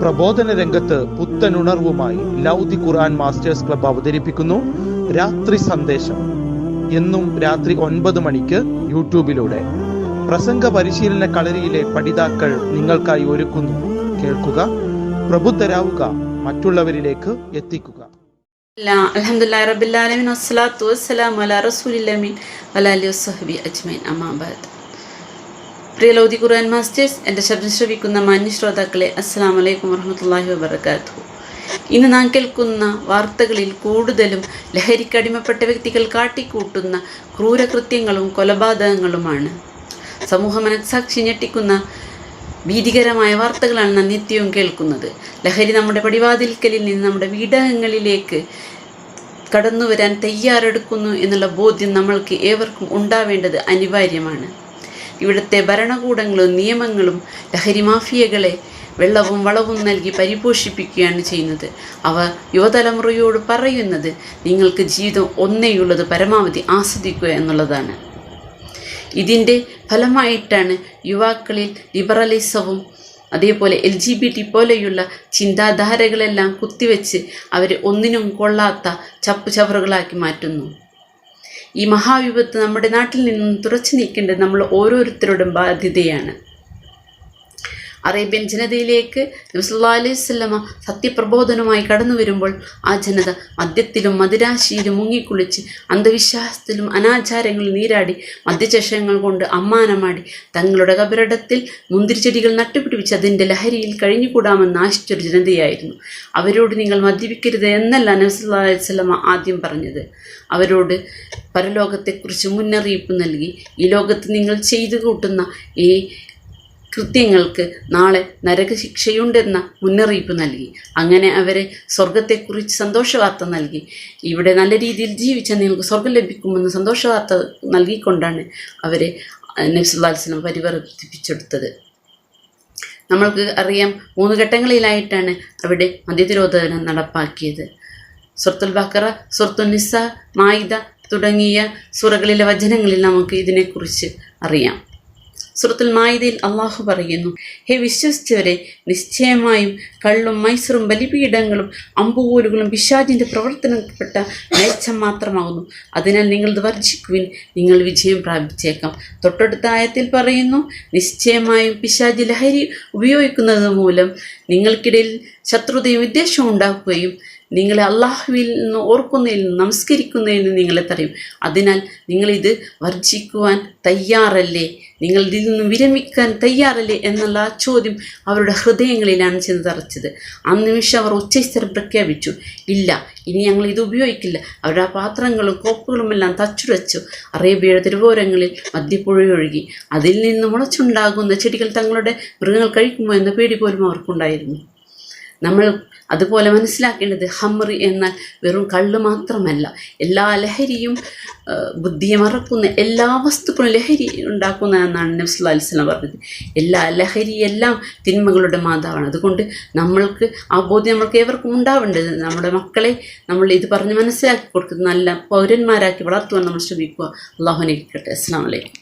പ്രബോധന രംഗത്ത് പുത്തനുണർവുമായി ലൗദി ഖുർആൻ masters club അവതരിപ്പിക്കുന്നു. രാത്രി സന്ദേശം. എന്നും രാത്രി ഒൻപത് മണിക്ക് യൂട്യൂബിലൂടെ. പ്രസംഗ പരിശീലന കളരിയിലെ പഠിതാക്കൾ നിങ്ങൾക്കായി ഒരുക്കുന്നു. കേൾക്കുക പ്രബുദ്ധരാവുക മറ്റുള്ളവരിലേക്ക് എത്തിക്കുക. അലഹമുല്ലാ റബില്ലാലമിൻ വസ്സലാത്തു വസ്സലാം അല റസൂലില്ലമീൻ വലാലി വസ്ഹബി അജ്മൈൻ അമാബാദ് പ്രിയ ലൗദി ഖുർആൻ മാസ്റ്റേഴ്സ് എന്റെ ശബ്ദം ശ്രവിക്കുന്ന മാന്യ ശ്രോതാക്കളെ അസ്സാം വലൈക്കും വറഹമത്തല്ലാഹി വബർക്കാത്തു ഇന്ന് നാം കേൾക്കുന്ന വാർത്തകളിൽ കൂടുതലും ലഹരിക്കടിമപ്പെട്ട വ്യക്തികൾ കാട്ടിക്കൂട്ടുന്ന ക്രൂരകൃത്യങ്ങളും കൊലപാതകങ്ങളുമാണ്. സമൂഹ മനസ്സാക്ഷി ഞെട്ടിക്കുന്ന ഭീതികരമായ വാർത്തകളാണ് നാം നിത്യവും കേൾക്കുന്നത്. ലഹരി നമ്മുടെ പടിവാതിൽക്കലിൽ നിന്ന് നമ്മുടെ വീടകങ്ങളിലേക്ക് കടന്നു വരാൻ തയ്യാറെടുക്കുന്നു എന്നുള്ള ബോധ്യം നമ്മൾക്ക് ഏവർക്കും ഉണ്ടാവേണ്ടത് അനിവാര്യമാണ്. ഇവിടുത്തെ ഭരണകൂടങ്ങളും നിയമങ്ങളും ലഹരി മാഫിയകളെ വെള്ളവും വളവും നൽകി പരിപോഷിപ്പിക്കുകയാണ് ചെയ്യുന്നത്. അവ യുവതലമുറയോട് പറയുന്നത് നിങ്ങൾക്ക് ജീവിതം ഒന്നേയുള്ളത് പരമാവധി ആസ്വദിക്കുക എന്നുള്ളതാണ്. ഇതിന്റെ ഫലമായിട്ടാണ് യുവാക്കളിൽ ലിബറലിസവും അതേപോലെ എൽ ജി ബി ടി പോലെയുള്ള ചിന്താധാരകളെല്ലാം കുത്തിവെച്ച് അവരെ ഒന്നിനും കൊള്ളാത്ത ചപ്പ് ചവറുകളാക്കി മാറ്റുന്നു. ഈ മഹാവിപത്ത് നമ്മുടെ നാട്ടിൽ നിന്നും തുറച്ചു നീക്കേണ്ടത് നമ്മൾ ഓരോരുത്തരുടെയും ബാധ്യതയാണ്. അറേബ്യൻ ജനതയിലേക്ക് നബ്സല്ലാ അലൈഹി സ്വല്ലമ സത്യപ്രബോധനമായി കടന്നു വരുമ്പോൾ ആ ജനത മദ്യത്തിലും മദിരാശിയിലും മുങ്ങിക്കുളിച്ച് അന്ധവിശ്വാസത്തിലും അനാചാരങ്ങളിൽ നീരാടി മദ്യചഷങ്ങൾ കൊണ്ട് അമ്മാനമാടി തങ്ങളുടെ കബരടത്തിൽ മുന്തിരിച്ചെടികൾ നട്ടുപിടിപ്പിച്ച് അതിന്റെ ലഹരിയിൽ കഴിഞ്ഞുകൂടാമെന്ന് ആശിച്ചൊരു ജനതയായിരുന്നു. അവരോട് നിങ്ങൾ മദ്യപിക്കരുത് എന്നല്ല നബ്സല്ലാ അലൈഹി ആദ്യം പറഞ്ഞത്. അവരോട് പരലോകത്തെക്കുറിച്ച് മുന്നറിയിപ്പ് നൽകി ഈ ലോകത്ത് നിങ്ങൾ ചെയ്തു കൂട്ടുന്ന ഈ കൃത്യങ്ങൾക്ക് നാളെ നരകശിക്ഷയുണ്ടെന്ന മുന്നറിയിപ്പ് നൽകി. അങ്ങനെ അവരെ സ്വർഗത്തെക്കുറിച്ച് സന്തോഷവാർത്ത നൽകി. ഇവിടെ നല്ല രീതിയിൽ ജീവിച്ചാൽ നിങ്ങൾക്ക് സ്വർഗം ലഭിക്കുമെന്ന് സന്തോഷവാർത്ത നൽകിക്കൊണ്ടാണ് അവരെ നബ്സുല്ലാസ്ലം പരിവർത്തിപ്പിച്ചെടുത്തത്. നമ്മൾക്ക് അറിയാം മൂന്ന് ഘട്ടങ്ങളിലായിട്ടാണ് അവിടെ മദ്യതിരോധനം നടപ്പാക്കിയത്. സുർത്തുൽ ബക്കറ സുർത്തുൽ നിസ മായിദ തുടങ്ങിയ സുറകളിലെ വചനങ്ങളിൽ നമുക്ക് ഇതിനെക്കുറിച്ച് അറിയാം. സുറത്തുൽ മായിദയിൽ അള്ളാഹു പറയുന്നു ഹേ വിശ്വസിച്ചവരെ നിശ്ചയമായും കള്ളും മൈസറും ബലിപീഠങ്ങളും അമ്പുകോലുകളും പിശാജിന്റെ പ്രവർത്തനപ്പെട്ട മേച്ചം മാത്രമാകുന്നു. അതിനാൽ നിങ്ങൾ ഇത് വർജിക്കുവിൻ നിങ്ങൾ വിജയം പ്രാപിച്ചേക്കാം. തൊട്ടടുത്ത ആയത്തിൽ പറയുന്നു നിശ്ചയമായും പിശാജി ലഹരി ഉപയോഗിക്കുന്നത് മൂലം നിങ്ങൾക്കിടയിൽ ശത്രുതയും വിദ്വേഷവും ഉണ്ടാക്കുകയും നിങ്ങളെ അള്ളാഹുവിൽ നിന്ന് ഓർക്കുന്നതിൽ നിന്ന് നമസ്കരിക്കുന്നതിൽ നിന്ന് നിങ്ങളെ തടയും. അതിനാൽ നിങ്ങളിത് വർജിക്കുവാൻ തയ്യാറല്ലേ? നിങ്ങൾ ഇതിൽ നിന്ന് വിരമിക്കാൻ തയ്യാറല്ലേ എന്നുള്ള ചോദ്യം അവരുടെ ഹൃദയങ്ങളിലാണ് ചെന്ന് തറച്ചത്. ആ നിമിഷം അവർ ഉച്ചസ്ഥരം പ്രഖ്യാപിച്ചു. ഇല്ല ഇനി ഞങ്ങൾ ഇത് ഉപയോഗിക്കില്ല. അവരുടെ പാത്രങ്ങളും കോപ്പുകളും എല്ലാം തച്ചുടച്ചു. അറേബ്യയുടെ തിരുവോരങ്ങളിൽ മദ്യപ്പുഴയൊഴുകി അതിൽ നിന്ന് മുളച്ചുണ്ടാകുന്ന ചെടികൾ തങ്ങളുടെ മൃഗങ്ങൾ കഴിക്കുമോ എന്ന പേടി പോലും അവർക്കുണ്ടായിരുന്നു. നമ്മൾ അതുപോലെ മനസ്സിലാക്കേണ്ടത് ഹമ്രി എന്നാൽ വെറും കള്ള് മാത്രമല്ല. എല്ലാ ലഹരിയും ബുദ്ധിയെ മറക്കുന്ന എല്ലാ വസ്തുക്കളും ലഹരി ഉണ്ടാക്കുന്ന എന്നാണ് നബ്സുല്ലാ പറഞ്ഞത്. എല്ലാ ലഹരി എല്ലാം തിന്മകളുടെ മാതാവാണ്. അതുകൊണ്ട് നമ്മൾക്ക് ആ ബോധ്യം നമ്മൾക്ക് ഏവർക്കും ഉണ്ടാവേണ്ടത്. നമ്മുടെ മക്കളെ നമ്മൾ ഇത് പറഞ്ഞ് മനസ്സിലാക്കി കൊടുക്കുന്നത് നല്ല പൗരന്മാരാക്കി വളർത്തുവാൻ നമ്മൾ ശ്രമിക്കുക. അള്ളാഹുനെ കിട്ടട്ടെ അസ്സാം വലൈക്കും